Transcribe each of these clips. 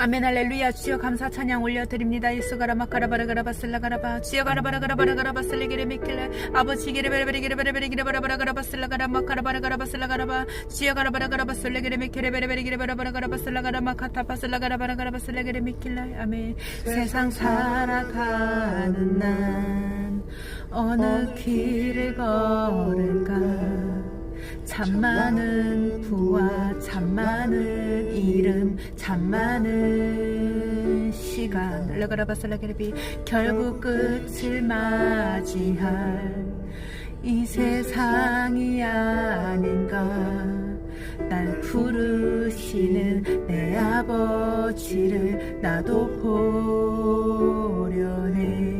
아멘 할렐루야. 주여 감사 찬양 올려드립니다. 예수 가라마 가라바라 가라바 슬라 가라바. 주여 가라바라 가라바라 가라바 슬리기레 미킬레 아버지 기레 베레베레 기레 베레베레 기레 바라바라 가라바 슬라 가라마 가라바라 가라바 슬라 가라바. 주여 가라바라 가라바 슬리기레 미킬레 베레베레 기레 바라바라 가라바 슬라 가라마 카타파 슬라 가라바라 가라바 슬리기레 미킬레 아멘. 세상 살아가는 난 어느 길을 걸을까 참 많은 부와 참 많은 이름 참 많은 시간. 레가라바살라게르비. 결국 끝을 맞이할 이 세상이 아닌가. 날 부르시는 내 아버지를 나도 보려네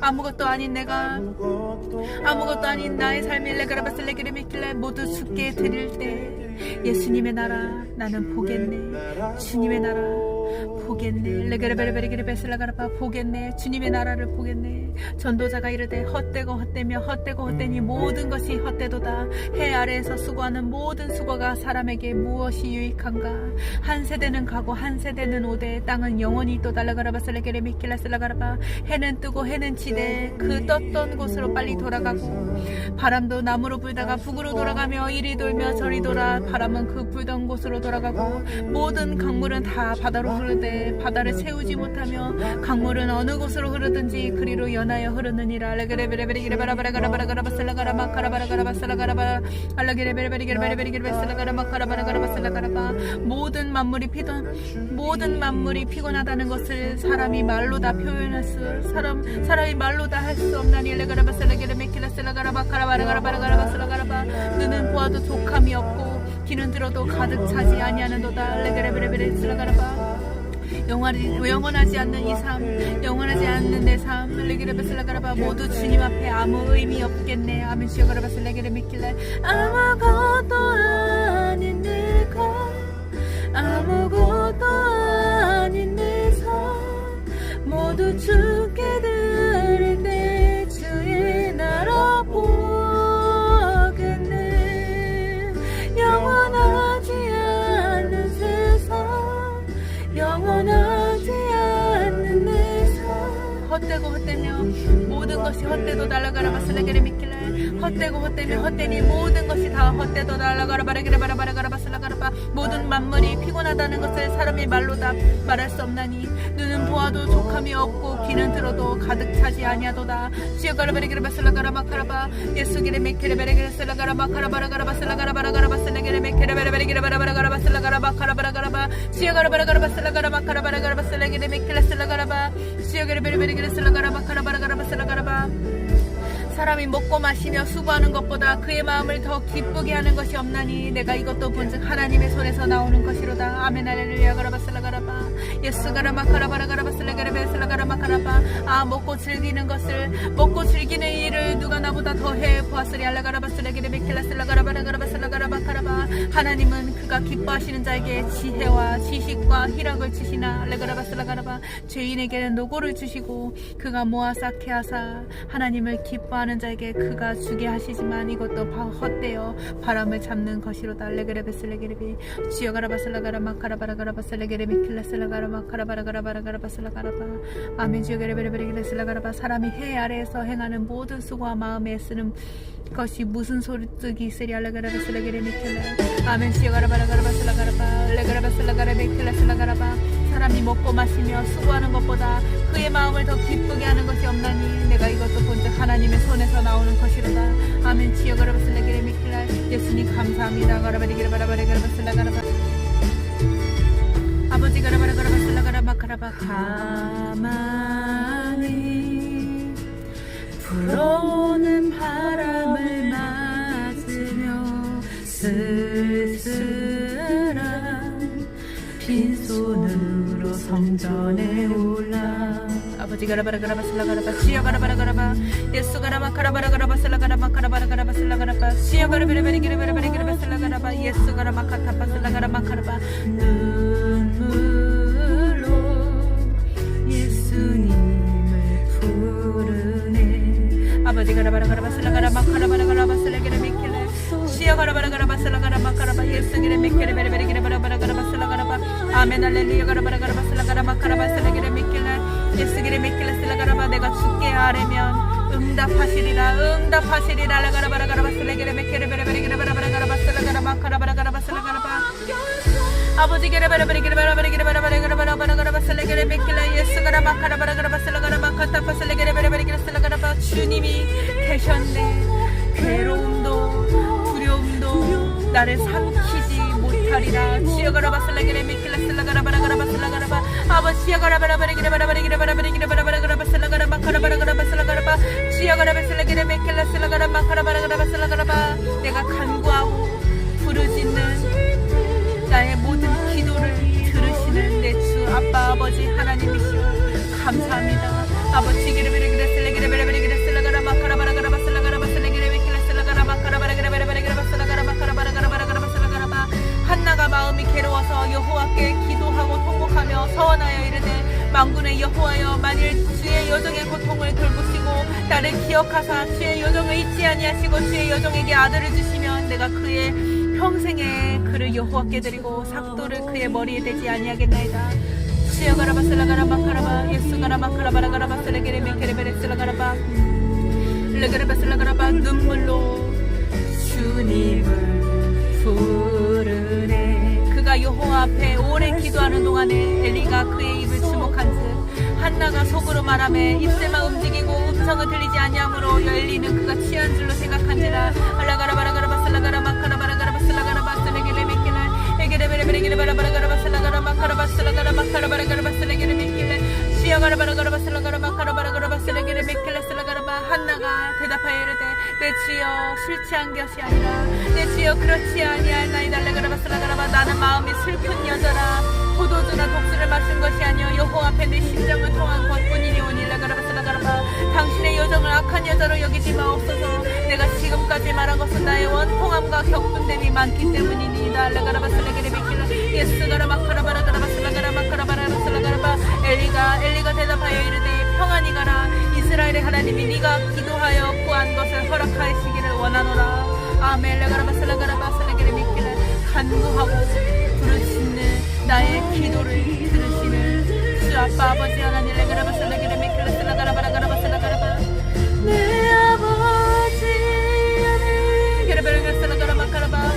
아무것도 아닌 내가 아무것도 아닌 나의 삶을 레가라바살레기레미켈레 모두 죽게 드릴 때 예수님의 나라 나는 보겠네. 주님의 나라 보겠네. 레게레베레베레게레베슬라가라바 보겠네. 주님의 나라를 보겠네. 전도자가 이르되 헛되고 헛되며 헛되고 헛되니 모든 것이 헛되도다. 해 아래에서 수고하는 모든 수고가 사람에게 무엇이 유익한가? 한 세대는 가고 한 세대는 오되 땅은 영원히 또 달라가라바슬레게레 미킬라슬라가라바 해는 뜨고 해는 지되 그 떴던 곳으로 빨리 돌아가고 바람도 남으로 불다가 북으로 돌아가며 이리 돌며 저리 돌아 바람은 그 불던 곳으로 돌아가고 모든 강물은 다 바다로 흐르되 바다를 채우지 못하며 강물은 어느 곳으로 흐르든지 그리로 연하여 흐르느니라. 모든 만물이 피던 모든 만물이 피곤하다는 것을 사람이 말로 다 표현할 수 사람 사람이 말로 다 할 수 없나니 눈은 보아도 족함이 없고 귀는 들어도 가득 차지 아니하는도다 레게레베레베레 슬라가라바 영원하지, 영원하지 않는 이 삶, 영원하지 않는 내 삶, 레기레 베슬라가라바. 모두 주님 앞에 아무 의미 없겠네. 아멘. 시어가라바슬레기레 미킬레 아무것도 아닌 내가 아무 모든 것이 헛되도 날아가라 바슬레게레 미킬레. 헛되고 헛되며 헛되니 모든 것이 다 헛되도 날아가라 바라게레 바라바라가라 바슬라가라 바. 모든 만물이 피곤하다는 것을 사람이 말로 다 말할 수 없나니. 눈은 보아도 족함이 없고 귀는 들어도 가득 차지 아니하도다. 시어가라 바라게레 바슬라가라 마카라바. 예수기레 미킬레 베레게레 슬라가라 마카라바라가라 바슬라가라 바라가라 바슬레게레 미킬레 베레베레게레 바라바라가라 바슬라가라 마카라바라가라바. 시어가라 바라가라 바슬라가라 마카라바라가라 바슬레게레 미킬레 슬라가라바. 시어게레 베레베레게레 슬라가라 마카라바라가라 바슬라가라바 사람이 먹고 마시며 수고하는 것보다 그의 마음을 더 기쁘게 하는 것이 없나니 내가 이것도 본즉 하나님의 손에서 나오는 것이로다. 아멘 할렐루야. 가라바슬라가라바. 예수 가라마 가라바라가라바슬라가라베 슬라가라마가라바. 아 먹고 즐기는 것을 먹고 즐기는 일을 누가 나보다 더해 보았으리. 알라가라바슬라게레 베킬라슬라가라바라가라바 슬라가라바카라바 하나님은 그가 기뻐하시는 자에게 지혜와 지식과 희락을 주시나. 알라가라바슬라가라바. 죄인에게는 노고를 주시고 그가 모아 쌓게 하사 하나님을 기뻐하는 자에게 그가 주게 하시지만 이것도 바- 헛되어 바람을 잡는 것이로다. 레그레베슬레게레비. 지어가라바슬라가라마 카라바라가라바슬레게레비 킬라슬라가라마 카라바라가라바라가라바슬라가라바. 아멘. 지어게레베레베레게레슬라가라바. 사람이 해 아래에서 행하는 모든 수고와 마음에 쓰는 것이 무슨 소득이 있으리 알라가라바슬레게레미킬라 아멘. 지어가라바라 가라바슬라 가라바 레가라바슬라 가라베킬라슬라 가라바. 사람이 먹고 마시며 수고하는 것보다 그의 마음을 더 기쁘게 하는 것이 없나니 내가 이것도 본즉 하나님의 손에서 나오는 것이로다. 아멘. 지어가라바슬라 게레 미킬라. 예수님 감사합니다. 가라바리기라 바라바레가라바슬라 가라바. 아버지 가라바라 가라바슬라 가라바 가라바. 가만히 불어오는 바람을 성전에 올라. 아버지 가라바라 가라바 슬라 가라바 시여 가라바라 가라바. 예수 가라마 가라바라 가라바 슬라 가라마 가라바라 가라바 슬라 가라바. 시여 가라베레베레 기레베레베레 기레 슬라 가라바. 예수 가라마 카타파 슬라 가라마 카라바. 눈물로 예수님을 부르네. 아버지 가라바라 가라바 슬라 가라마 카라바라 가라바 슬라게레 미킬레. 시야 가라바라 가라바 슬라 가라마 카라바. 예수 기레 미킬레 베레베레 기레 아멘 할렐루야 가라바라 가라바 슬라가라마 카라바 슬라게레 미킬레 예수 기레 미킬레 슬라가라바 내가 죽게 아뢰면 응답하시리라 응답하시리라 라가라바라 가라바 슬라게레 미킬레 베레베레 기레 바라바라 가라바 슬라가라마 카라바라 가라바 슬라가라바 아버지 게레바라바리 게레바라바리 게레바라바리 게레바라바라 가라바 슬라게레 미킬레 예수 가라마 카라바라 가라바 슬라가라마 카타파 슬라게레 베레베레 기레 슬라가라바 주님이 계셨네 괴로움도 두려움도 나를 삼키지 못 아버지 하나님이시여 감사합니다. 아버지 베르베르 마음이 괴로워서 여호와께 기도하고 통곡하며 서원하여 이르되 망군의 여호와여 만일 주의 여정의 고통을 돌보시고 나를 기억하사 주의 여정을 잊지 아니하시고 주의 여정에게 아들을 주시면 내가 그의 평생에 그를 여호와께 드리고 삭도를 그의 머리에 대지 아니하겠나이다. 시여가라바 슬라가라 마카라바 예수 가라 마카라바라 가라바 슬레게레 메케레베레 슬라가라바 레게레바 슬라가라바 눈물로 주님을 그가 여호와 앞에 오래 기도하는 동안에 엘리가 그의 입을 주목한즉 한나가 속으로 말하매 입새만 움직이고 음성은 들리지 아니하므로 엘리는 그가 취한 줄로 생각한지라. 알라가라 바라가라 바 슬라가라 마카라 바라가라 바 슬라가라 바 슬레게레 메케라 에게레베레베레게레 바라바라가라 바 슬라가라 마카라 바 슬라가라 마카라 바라가라 바 슬레게레 메케라 시야가라 바라가라 바 슬라가라 마카라 바라가라 바 슬레게레 메케라 슬라가라바 한나가 대답하여 이르되 내 주여 술 취한 것이 아니라 내 주여 그렇지 아니하나이다 레가라바 슬라가라바 나는 마음이 슬픈 여자라. 포도주나 독수를 마신 것이 아니여 여호와 앞에 내 심정을 통한 것뿐이니오니 레가라바 슬라가라바 당신의 여정을 악한 여자로 여기지 마옵소서. 내가 지금까지 말한 것은 나의 원통함과 격분됨이 많기 때문이니이다 레가라바 슬레게레 비키라. 예스가라 마카라바라 가라바 슬라가라 마카라바라 슬라가라바 엘리가 엘리가 대답하여 이르되 평안히 가라. 이스라엘의 하나님이 네가 기도하여 구한 것을 슬라가라바 슬레게레 비키라 간구하고 부르짖는 나의 기도를 들으시는 주 아빠 아버지 하나님 레가라바 슬레게레 비키라 슬라가라바라 가라바 슬라가라바. 내 아버지 슬라가라바 가라바.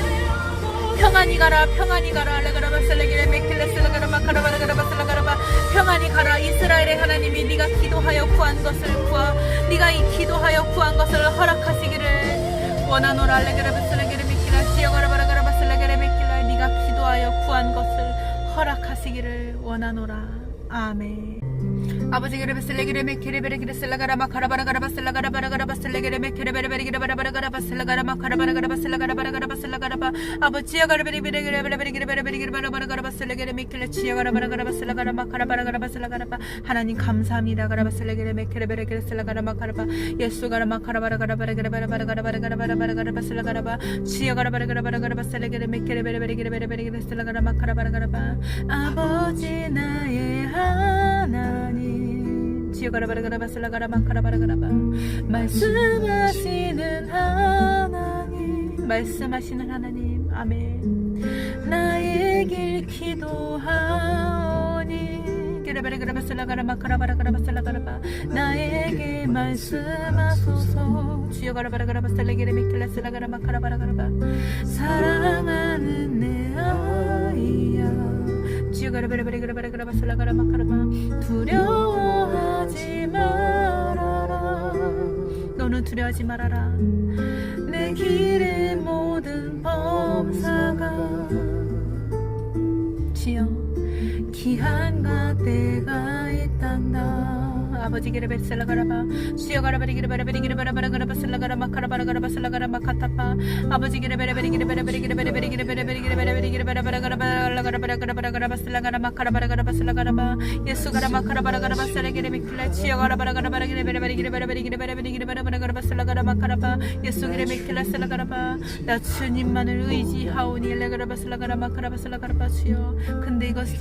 평안히 가라 평안히 가라 레가라바 슬레게레 메킬레 슬라가라바 가라바라 가라바 슬라가라바. 평안히 가라 이스라엘의 하나님이 네가 기도하여 구한 것을 구하 네가 이 기도하여 구한 것을 허락하시기를 원하노라 레가라바 슬레게레 메킬라 시여가라바라 가라 바 슬레게레 메킬라 네가 기도하여 구한 것을 허락하시기를 원하노라. 아멘 아버지 그레베 슬레게레 메케레베레 기레 슬라가라마 카라바라 가라바 슬라가라바라 가라바 슬레게레 메케레베레베레 기레 바라바라 가라바 슬라가라마 카라바라 가라바 슬라가라바라 가라바 슬라가라바 아버지야 가라베레 베레 기레 베레베레 기레 베레베레 기레 바라바라 가라바 슬레게레 메켈레 치야 가라 바라 가라바 슬라가라마 카라바라 가라바 슬라가라바 하나님 감사합니다 가라바 슬레게레 메케레베레 기레 슬라가라마 카라바 예수 가라마 카라바라 가라바라 기레 바라바라 가라바라 가라바라 바라 가라바 슬라가라바 치야 가라바라 가라바라 가라바 슬레게레 메케레베레베레 기레 베레베레 기레 슬라가라마 카라바라 가라바 아버지 나의 하나님 지어가라바라가라바 슬라가라마 카라바라가라바. 말씀하시는 하나님 말씀하시는 하나님 아멘. 나의 길 기도하오니. 게라바라가라바 슬라가라마 카라바라가라바 슬라가라바. 나에게 말씀하소서. 지어가라바라가라바 슬라게레미킬라 슬라가라마 카라바라가라바. 사랑하는 내 두려워하지 말아라. 너는 두려워하지 말아라. 내 길의 모든 범사가 지어 기한과 때가 아버지 기르베 슬라가라바 수여 가라바리 기르바라바리 기르바라바라가라바 슬라가라마 카라바라가라바 슬라가라마 카타파 아버지 기르베레베리 기르 베레베리 기르 베레베리 기르 베레베리 기르 베레베리 기르바라바라가라바라가라바라가라바라가라바 슬라가라마 카라바라가라바 슬라가라바 예수 가라마 카라바라가라바 슬라게레미 클라 치여 가라바라가라바라 기르 베레베리 기르 베레베리 기르 베레베리 기르바라바라가라바 슬라가라마 카라바 예수 기르메 클라 슬라가라바 나 주님만을 의지하오니 레가라바 슬라가라마 카라바 슬라가라바 주여. 근데 이것이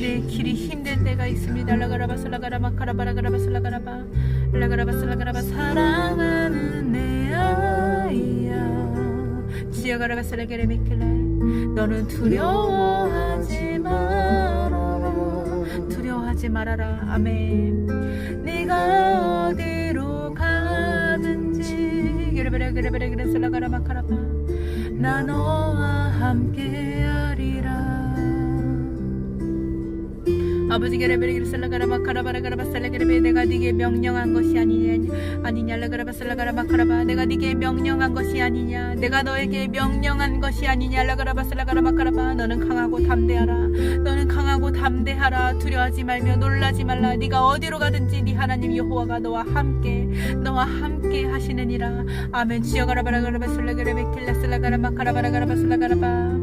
내 길이 힘들 때가 있습니다. 라가라바 슬라가라마 카라바라 가라바 슬라가라바. 라가라바 슬라가라바. 사랑하는 내 아이야. 지어가라바 슬라게레 미클라 너는 두려워하지 말아라. 두려워하지 말아라. 아멘. 네가 어디로 가든지. 그래버려 그래버려 그래. 슬라가라 마 카라바. 나 너와 함께하 아버지 게레베리기를 살라가라마 카라바라가라바 살라게레베 내가 네게 명령한 것이 아니냐 아니냐 라가라바 살라가라마 카라바. 내가 네게 명령한 것이 아니냐 내가 너에게 명령한 것이 아니냐 라가라바 살라가라마 카라바. 너는 강하고 담대하라. 너는 강하고 담대하라. 두려워하지 말며 놀라지 말라. 네가 어디로 가든지 네 하나님 여호와가 너와 함께 너와 함께 하시느니라. 아멘. 지어가라바라가라바 살라게레베 킬라 살라가라마 카라바라가라바 살라가라바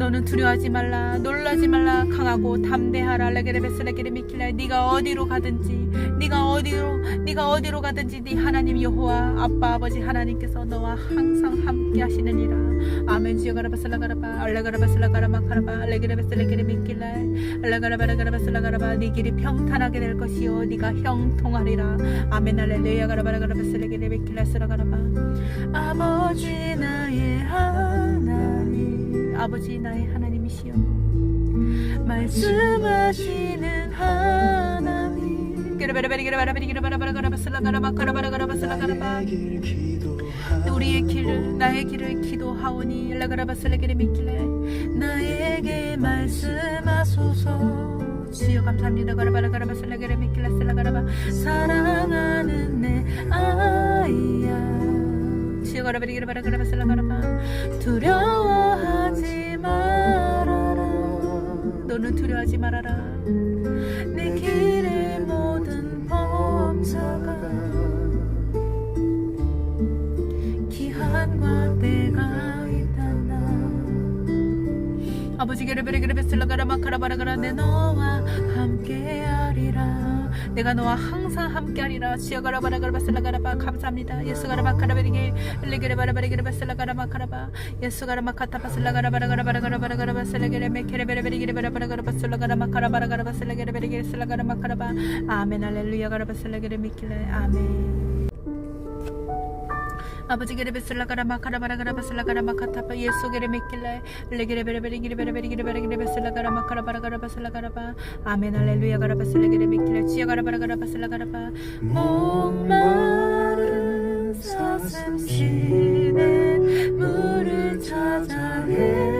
너는 두려워하지 말라 놀라지 말라. 강하고 담대하라. 레게레베스레게레 미킬라. 네가 어디로 가든지 네가 어디로 네가 어디로 가든지 네 하나님 여호와 아빠 아버지 하나님께서 너와 항상 함께 하시느니라. 아멘. 지어가라바슬라가라바. 알라가라바슬라가라마 카라바. 레게레베스레게레 미킬라. 알라가라바라가라바슬라가라바. 네 길이 평탄하게 될 것이요. 네가 형통하리라. 아멘. 할렐루야. 가라바라가라바슬레게레 미킬라. 스라가라바. 아버지 나의 하나님 아버지 나의 하나님이시여. 말씀하시는 하나님. 우리의 길을 나의 길을 기도하오니 나에게 말씀하소서. 주여 감사합니다. 가라바라가라바슬레게레 미킬레 슬라가라바. 사랑하는 내 아이야. 주여 가라바리기르바라가라바슬라가라바. 두려워 너는 두려워하지 말아라. 내 길의 모든 범사가 기한과 때가 있단다. 아버지 게르베르게르베슬라가라 마 카라바라가라 내 너와 함께하리라 내가 너와 항상 함께하리라. 지어가라바라가라바슬라가라바. 감사합니다. 예수가라바 카라베리게. 일레게레바라바리게레바슬라가라마 카라바. 예수가라마 카타바슬라가라바라가라바라가라바라가라바슬라게레메 케레베레베리게레바라바라가라바슬라가라마 카라바라가라바슬라게레베리게슬라가라마 카라바. 아멘 할렐루야 가라바슬라게레 미킬레 아멘 아버지 게레베 슬라가라 마 카라바라가라 바 슬라가라 마 카타파 예수 게레 미킬레 레게레베레베리 기레베레베리 기레베레기레베 슬라가라 마 카라바라가라 바 슬라가라바 아멘 할렐루야 가라 바 슬라게레 미킬레 지야 가라바라가라 바 슬라가라바 목마른 사슴시대 물을 찾아 헤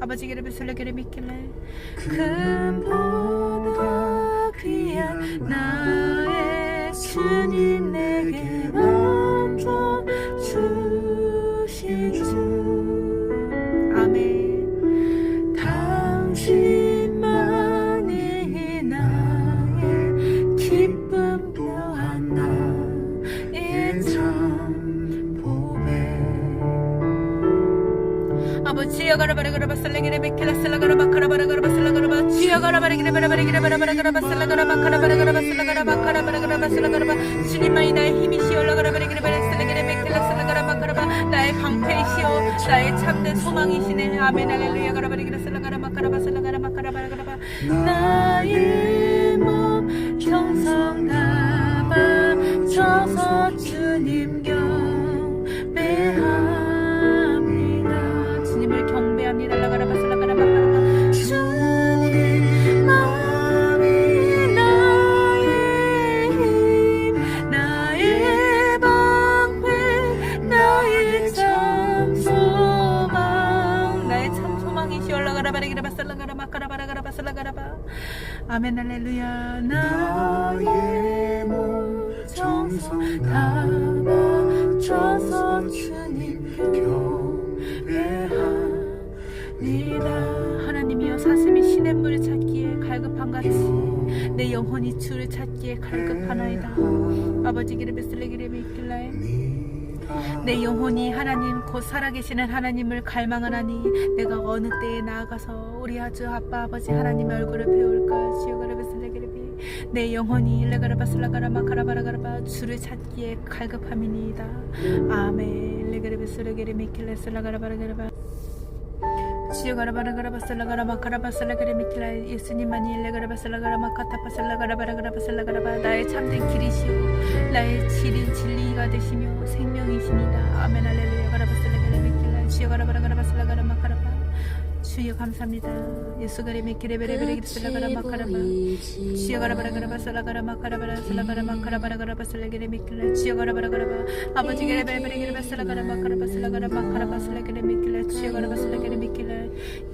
아버지 게레베 슬레게레 미킬레 금보다 귀한 나의 주님 내게 베레게레 베켈라 살라가라 바카라 바라가라 바살라가라 바 지야가라 바레게레 바라바레게레 바라바라가라 바살라가라 바카라 바라가라 바살라가라 바카라 바라가라 바살라가라 바 주님만이 나의 힘이시 올라가라 바레게레 바라살라게레 베켈라 살라가라 바카라 바 나의 방패이시오 나의 참된 소망이시네. 아멘 할렐루야. 가라 바레게레 살라가라 바카라 바살라가라 바카라 바라가라 바 곧 살아계시는 하나님을 갈망하나니 내가 어느 때에 나아가서 우리 아주 아빠 아버지 하나님의 얼굴을 배울까 지오가라베슬레게레비 내 영혼이 레가라바슬라가라 마카라바라가라바 주를 찾기에 갈급함이니이다. 아멘. 레게레베슬레게레 미킬레슬라가라바라가라바. 지오가라바라가라바슬라가라 마카라바슬라게레 미킬라 예수님만이 레가라바슬라가라 마카타바슬라가라바라가라바슬라가라바. 나의 참된 길이시오. 나의 진리 진리가 되시며 생명이시니다. 아멘. 할렐루야. 가라바 슬라가라 미킬라 지오가라바라가라바슬라가라 마카라바 주여 감사합니다 예수가리 미키레베레베레 기슬라가라 마카라바 지어가라바라가라바살라가라 마카라바라살라가라 마카라바라가라바살라게레 미킬라 지어가라바라가라바 아버지 게레베레베레게레바살라가라 마카라바살라가라 마카라바살라게레 미킬라 지어가라바살라게레 미킬라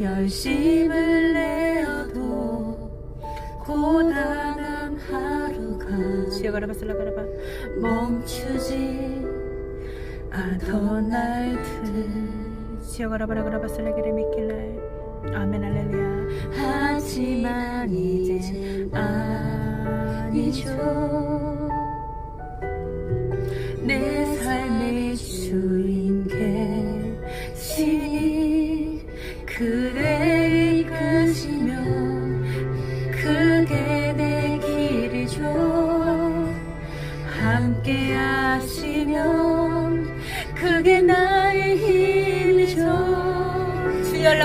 열심을 내어도 고단한 하루가 지어가라바살라가라바 멈추지 않던 날들 지어가라바라가라바살라게레 미킬라 아멘 할렐루야. 하지만 이제 아니죠. 내 삶의 주인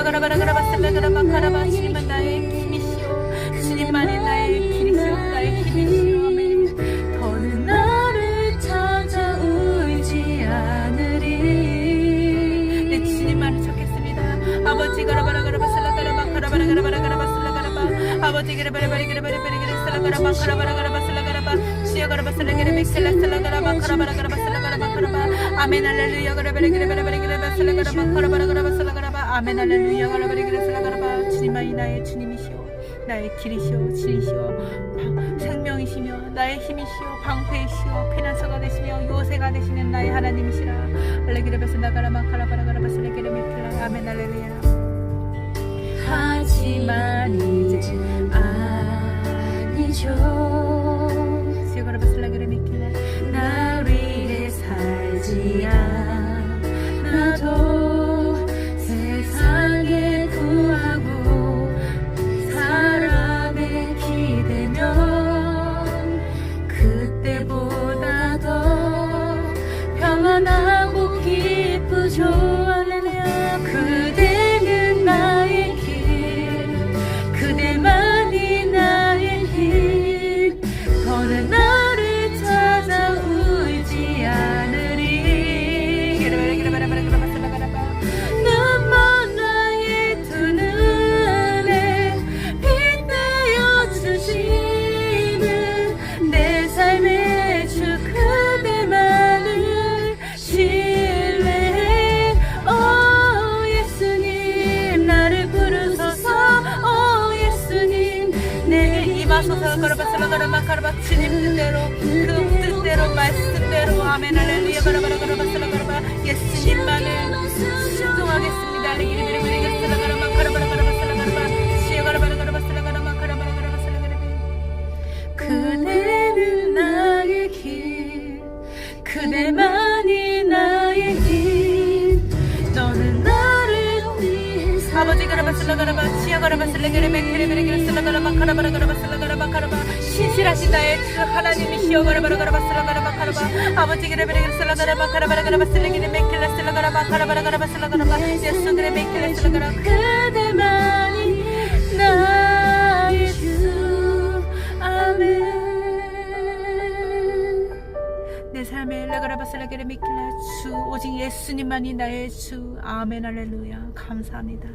주열라가라바라가라바살라가라바카라바 주님은 나의 힘이시오 주님만이 나의 길이시오 나의 힘이시오. 더는 나를 찾아 울지 않으리 내 주님만을 찾겠습니다 아버지 가라바라가라바살라가라바카라바라가라바라가라바살라가라바 아버지 게레바라바리게레바리게레살라가라바카라바라가라바살라가라바 지어가라바살라게레믹셀라살라가라바카라바라가라바살라가라바카라바 아멘 할렐루야. 가라바리게레바라바리게레바살라가라바카라바라가라바살라가라바 아멘 할렐루야. 가라바리게레살라가라바 주님만이 나의 주님이시오. 나의 길이시오 진리시오. 방- 생명이시며 나의 힘이시오. 방패이시오. 피난처가 되시며 요새가 되시는 나의 하나님이시라. 알레기레바살라가라마 카라바라 가라바살레게레미킬라. 아멘 할렐루야. 하지만 이제 아니죠 그때보다 더 평안하고 기쁘죠 주님 뜻대로 그 뜻대로 말씀대로. 아멘 할렐루야. 가라바라가라바살라가라바 예수님만을 순종하겠습니다. 리기리비 하나님이 시어가라바라가라바 슬라가라바 카라바 아버지게레베레게레 슬라가라바 카라바라가라바 슬레게레 메켈레 슬라가라바 카라바라가라바 슬라가라바 예수 그레 메켈레 슬라가라. 그대만이 나의 주. 아멘. 내 삶의 라가라바슬라게레 미킬라 주. 오직 예수님만이 나의 주. 아멘 할렐루야. 감사합니다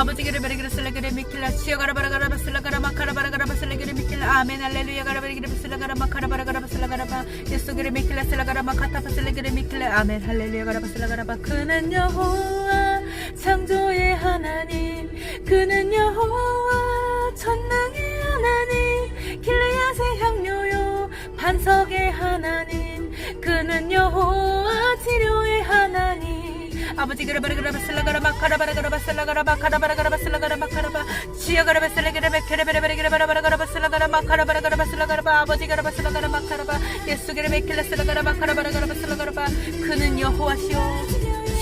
아버지 게레 베레게레 슬라게레 미킬라. 시어가라바라가라바 슬라가라 마카라바라가라바 슬라게레 미킬라. 아멘 할렐루야. 가라바리게레 슬라가라 마카라바라가라바 슬라가라바. 예수 게레 미킬라 슬라가라 마카타파 슬라게레 미킬라. 아멘 할렐루야. 가라바 슬라가라바. 그는 여호와 창조의 하나님. 그는 여호와 전능의 하나님. 길르야세 향료요 반석의 하나님. 그는 여호와 치료의 아버지 그라바라가라바 슬라가라바 카라바라가라바 슬라가라바 카라바라가라바 슬라가라바 카라바 지어가라바 슬라게레베 케레베레베레게레바라바라가라바 슬라가라바 카라바라가라바 슬라가라바 아버지 가라바 슬라가라바 카라바 예수 게레베 킬라 슬라가라바 카라바라가라바 슬라가라바 그는 여호와시오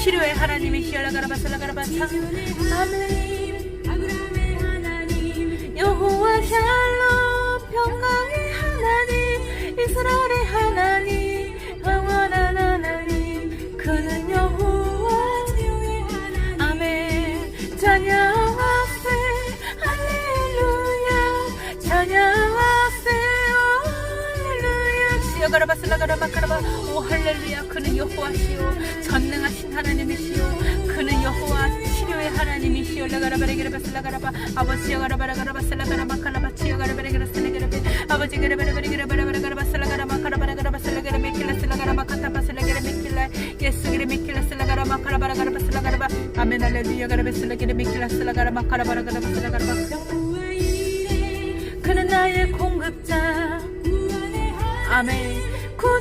치료의 하나님이시여 라 가라바 슬라가라바 참 아멘 여호와 샬롬 평강의 하나님 이스라엘의 하나님 가라바 슬라가라바 카라바. 오 할렐루야. 그는 여호와시오. 전능하신 하나님이시오. 그는 여호와 치료의 하나님이시오. 라가라바레게라바 슬라가라바. 아버지 여 가라바라가라바 슬라가라바 카라바. 치여 가라바레게라 슬라가라베 아버지 게라바라바레게라바라바라가라바 슬라가라바 카라바라가라바 슬라가라 메킬라 슬라가라바 카타바 슬라게라 메킬라. 예수 게레 메킬라 슬라가라바 카라바라가라바 슬라가라바. 아멘 할렐루야. 가라베 슬라게레 메킬라 슬라가라바 카라바라가라바 슬라가라바 그는 나의 공급자. 아멘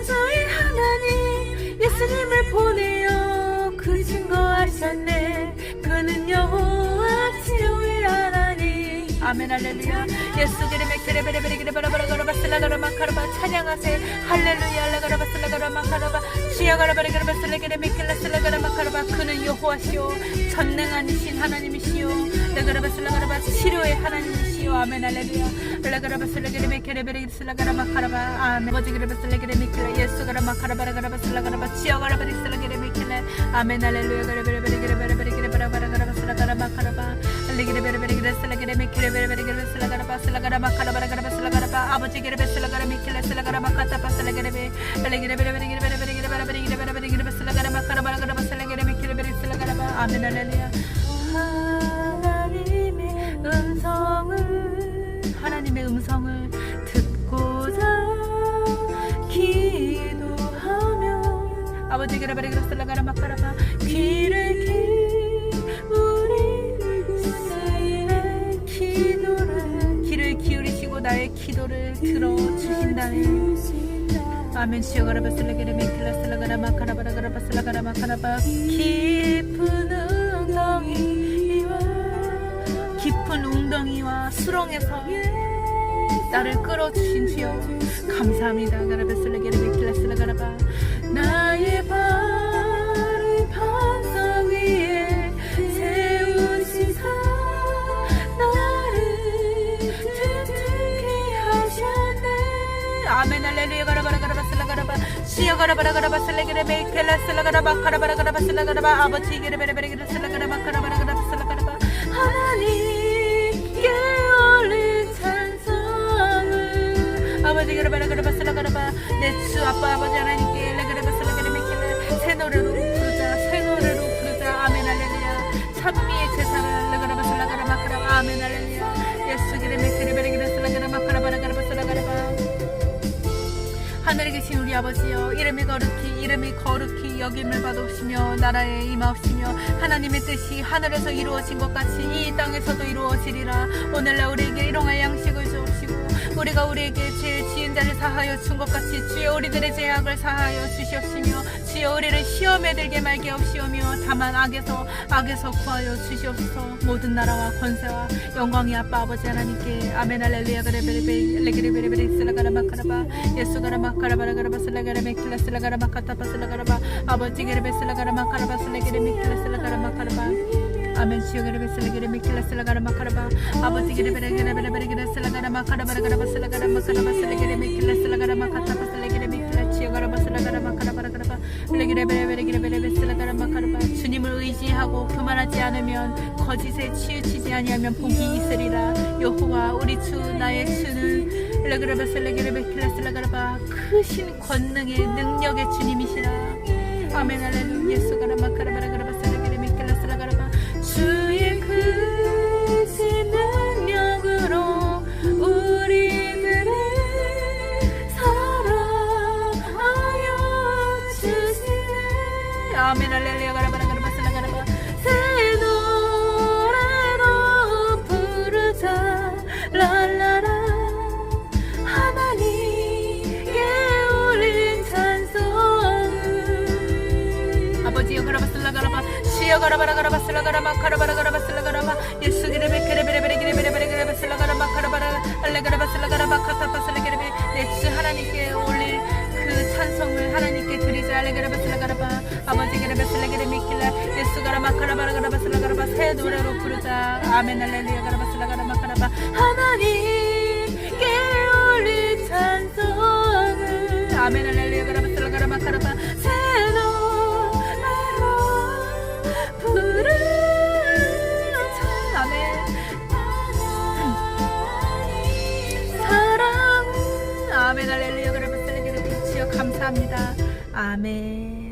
구주의 하나님 예수님을 보내어 그 증거하셨네. 그는 여호와 치료의 하나님. 아멘 할렐루야. 예수 그리메 그레베레베레 그레바라바라가라바 슬라가라마 카라바 찬양하세. 할렐루야 라가라바 슬라가라마 카라바 시야가라바레 그레바 슬라게레메 킬라 슬라가라마 카라바 그는 여호와시오. 전능한 신 하나님이시오. 라가라바 슬라가라바 치료의 하나님 이시오 아멘 할렐루야 라가라바 슬라게레 메 케레베레 슬라가라마 카라바 아멘 아버지 그레바 슬라게레메 킬라 예수 가라마 카라바라가라바 슬라가라바 치여가라바리 슬라게레메 킬라 아멘 할렐루야 그레베레베레 그레베레베레 그레바라바라가라바 슬라가라마 카라바 알리게레베레베레 슬라게레메 킬레베레베레 슬라가라바 슬라가라마 카라바라가라바 슬라가라바 아버지 게레베 슬라가라메 킬라 슬라가라마 카타파 슬라게레베 알리게레베레베레 그레베레베레 그레바라바리 그레바라바리 그레바 슬라가라마 카라바라가라바 슬라게레메 킬레베레 슬라가라바 아멘 할렐루야 하나님의 음성을 하나님의 음성을 듣고자 기도하며 아버지 그라바리 그라슬라가라 마카라바 귀를 기울이 기도를 귀를 기울이시고 나의 기도를 들어주신다네 아멘. 시어가라바 슬라게레 메킬라 슬라가라 마카라바라 가라바 슬라가라 마카라바 깊은 수렁에서 나를 끌어주신 주여 감사합니다. 가라바 슬라게레 메킬라 슬라가라바. 나의 발을 반석 위에 세우시사. 나를 튼튼히 하셨네. 아멘. 할렐루야. 가라바라 가라바 슬라가라바. 시여 가라바라 가라바 슬라게레 메킬라 슬라가라바. 가라바라 가라바 슬라가라바. 아버지 게레베레베레 슬라가라바 가라바 아빠 아버지 하나님께 레그라바 슬라가라 메킬레 새 노래로 부르자 새 노래로 부르자. 아멘 할렐루야. 찬미의 제사를 레그라바 슬라가라 마카라바 아멘 할렐루야. 예수 기레 메킬레 베레기레 슬라가라 마카라 바라 가라바 슬라가라바 하늘에 계신 우리 아버지여 이름이 거룩히 이름이 거룩히 여김을 받으시며 나라에 임하옵시며 하나님의 뜻이 하늘에서 이루어진 것 같이 이 땅에서도 이루어지리라. 오늘날 우리에게 일용할 양식을 주옵시고 우리가 우리에게 죄 지은 자를 사하여 준 것 같이 주여 우리들의 죄악을 사하여 주시옵시며 주여 우리를 시험에 들게 말게 없시오며 다만 악에서 악에서 구하여 주시옵소서. 모든 나라와 권세와 영광이 아빠 아버지 하나님께 아멘 할렐루야 그레베레베 레그레베레베레 슬라가라 마카라바. 예수가라 마카라바라 가라바 슬라가라 메킬라 슬라가라 마카타파 슬라가라바. 아버지 게레베 슬라가라 마카라바 슬레게레 메킬라 슬라가라 마카라바 아멘 주여 게레베 슬레게레 메킬라 슬라가라 마카라바 아버지 게레베레 게레베레 게레 슬라가라 마카라바라 가라바 슬라가라 마카라바 슬레게레 메킬라 슬라가라 마카타파 슬레게레 메킬라 주여 가라바 슬라가라 마카라바라 가라바 레게레베레베레게레 베레 슬라가라 마카라바 주님을 의지하고 교만하지 않으면 거짓에 치우치지 아니하면 복이 있으리라 여호와 우리 주 나의 주는 레그레베 슬레게레베 킬라 슬라가라바 크신 권능의 능력의 주님이시라 아멘 할렐루야 예수가라 마카라바라 가라바 아멘 할렐루야. 가라바라 가라바 슬라가라바 새 노래로 부르자. 랄라라. 하나님께 올린 찬송을 아버지여 가라바 슬라 가라바 시여 가라바라 가라바 슬라 가라마. 가라바라 가라바 슬라 가라마. 예수 기레베 기레베레베레 기레베레베레 기레베 슬라 가라마. 가라바라 알레 가라바 슬라 가라바 카타파 슬레게레베 내주 하나님께 올릴 그 찬송을 하나님께 드리자. 알레 가라바 슬라 가라바 아버지 기레베 슬레게레 미킬라 예수 가라마 가라바라 가라 바 슬라가라바 새 노래로 부르자 아멘 할렐루야 가라 바 슬라가라마 가라바 하나님께 올릴 찬송을 아멘 할렐루야 가라 바 슬라가라마 가라바 새 노래로 부르자 아멘 사랑 아멘 할렐루야. 그러면 쓰레기를 주여 감사합니다. 아멘